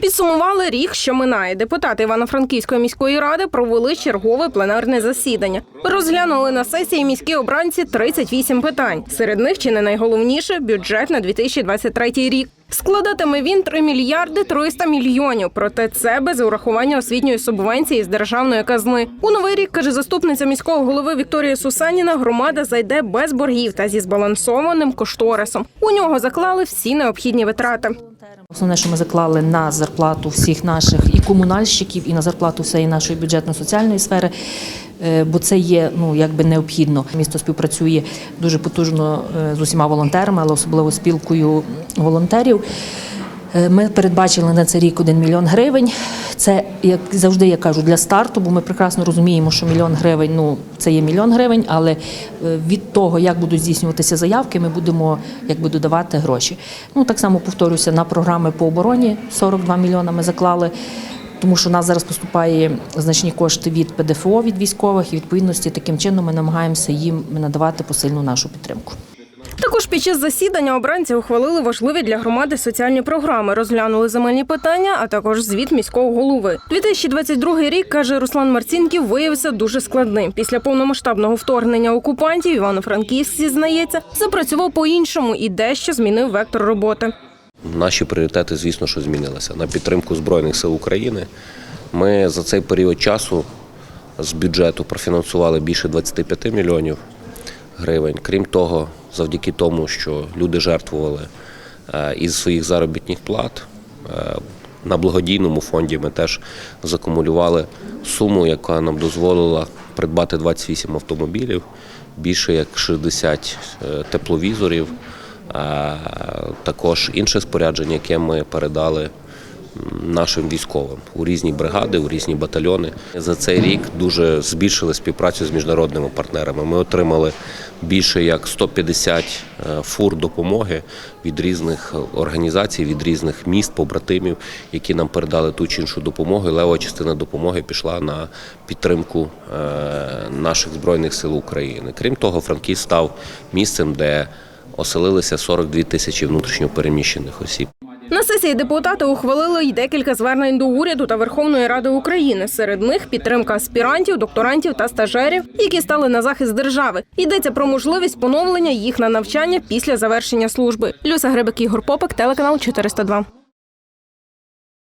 Підсумували рік, що минає. Депутати Івано-Франківської міської ради провели чергове пленарне засідання. Розглянули на сесії міські обранці 38 питань. Серед них чи не найголовніше бюджет на 2023 рік. Складатиме він 3 мільярди 300 мільйонів. Проте це без урахування освітньої субвенції з державної казни. У новий рік каже заступниця міського голови Вікторія Сусаніна. Громада зайде без боргів та зі збалансованим кошторисом. У нього заклали всі необхідні витрати. Основне, що ми заклали на зарплату всіх наших і комунальщиків, і на зарплату всієї нашої бюджетно-соціальної сфери, е, бо це є ну якби необхідно. Місто співпрацює дуже потужно е, з усіма волонтерами, але особливо спілкою волонтерів. Е, Ми передбачили на цей рік 1 мільйон гривень. Це як завжди я кажу для старту, бо ми прекрасно розуміємо, що мільйон гривень ну це є мільйон гривень, але е, від того, як будуть здійснюватися заявки, ми будемо якби додавати гроші. Ну так само повторюся на програми по обороні 42 мільйона ми заклали. Тому що у нас зараз поступає значні кошти від ПДФО від військових, і відповідності таким чином ми намагаємося їм надавати посильну нашу підтримку. Також під час засідання обранці ухвалили важливі для громади соціальні програми, розглянули земельні питання, а також звіт міського голови. 2022 рік каже Руслан Марцінків, виявився дуже складним. Після повномасштабного вторгнення окупантів Івано-Франківськ зізнається, запрацював по-іншому і дещо змінив вектор роботи. Наші пріоритети, звісно, що змінилися на підтримку Збройних сил України. Ми за цей період часу з бюджету профінансували більше 25 мільйонів гривень. Крім того, завдяки тому, що люди жертвували е, із своїх заробітних плат. е, На благодійному фонді ми теж закумулювали суму, яка нам дозволила придбати 28 автомобілів, більше як 60 е, тепловізорів, також інше спорядження, яке ми передали нашим військовим у різні бригади, у різні батальйони. За цей рік дуже збільшили співпрацю з міжнародними партнерами. Ми отримали більше як 150 е, фур допомоги від різних організацій, від різних міст, побратимів, які нам передали ту чи іншу допомогу. Лева частина допомоги пішла на підтримку е, наших збройних сил України. Крім того, Франківськ став місцем, де оселилися 42 тисячі внутрішньопереміщених осіб. На сесії депутати ухвалили й декілька звернень до уряду та Верховної Ради України. Серед них підтримка аспірантів, докторантів та стажерів, які стали на захист держави. Йдеться про можливість поновлення їх на навчання після завершення служби. Люся Гребик, Ігор Попик, телеканал 402.